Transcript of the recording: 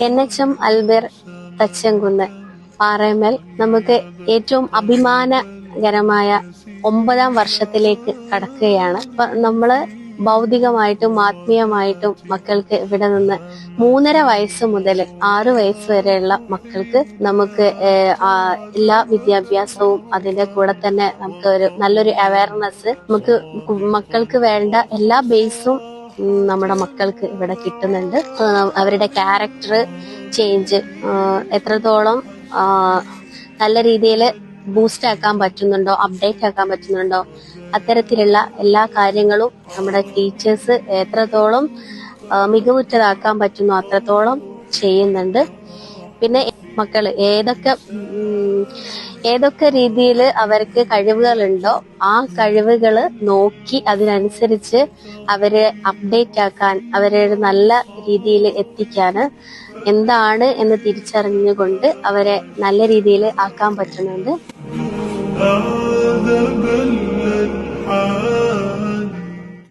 N H M അൽബേർ തച്ചങ്കുന്ന് പാറേമൽ നമുക്ക് ഏറ്റവും അഭിമാനകരമായ ഒമ്പതാം വർഷത്തിലേക്ക് കടക്കുകയാണ്. അപ്പൊ നമ്മൾ ഭൗതികമായിട്ടും ആത്മീയമായിട്ടും മക്കൾക്ക് ഇവിടെ നിന്ന് മൂന്നര വയസ്സ് മുതൽ ആറ് വയസ്സ് വരെയുള്ള മക്കൾക്ക് നമുക്ക് എല്ലാ വിദ്യാഭ്യാസവും അതിന്റെ കൂടെ തന്നെ നമുക്ക് ഒരു നല്ലൊരു അവയർനെസ് നമുക്ക് മക്കൾക്ക് വേണ്ട എല്ലാ ബേസും നമ്മുടെ മക്കൾക്ക് ഇവിടെ കിട്ടുന്നുണ്ട്. അവരുടെ ക്യാരക്ടർ ചേഞ്ച് എത്രത്തോളം നല്ല രീതിയിൽ ബൂസ്റ്റ് ആക്കാൻ പറ്റുന്നുണ്ടോ അപ്ഡേറ്റ് ആക്കാൻ പറ്റുന്നുണ്ടോ അത്തരത്തിലുള്ള എല്ലാ കാര്യങ്ങളും നമ്മുടെ ടീച്ചേഴ്സ് എത്രത്തോളം മികവുറ്റതാക്കാൻ പറ്റുന്നു അത്രത്തോളം ചെയ്യുന്നുണ്ട്. പിന്നെ മക്കൾ ഏതൊക്കെ ഏതൊക്കെ രീതിയിൽ അവർക്ക് കഴിവുകളുണ്ടോ ആ കഴിവുകൾ നോക്കി അതിനനുസരിച്ച് അവരെ അപ്ഡേറ്റ് ആക്കാൻ അവരെ നല്ല രീതിയിൽ എത്തിക്കാൻ എന്താണ് എന്ന് തിരിച്ചറിഞ്ഞുകൊണ്ട് അവരെ നല്ല രീതിയിൽ ആക്കാൻ പറ്റുന്നുണ്ട്.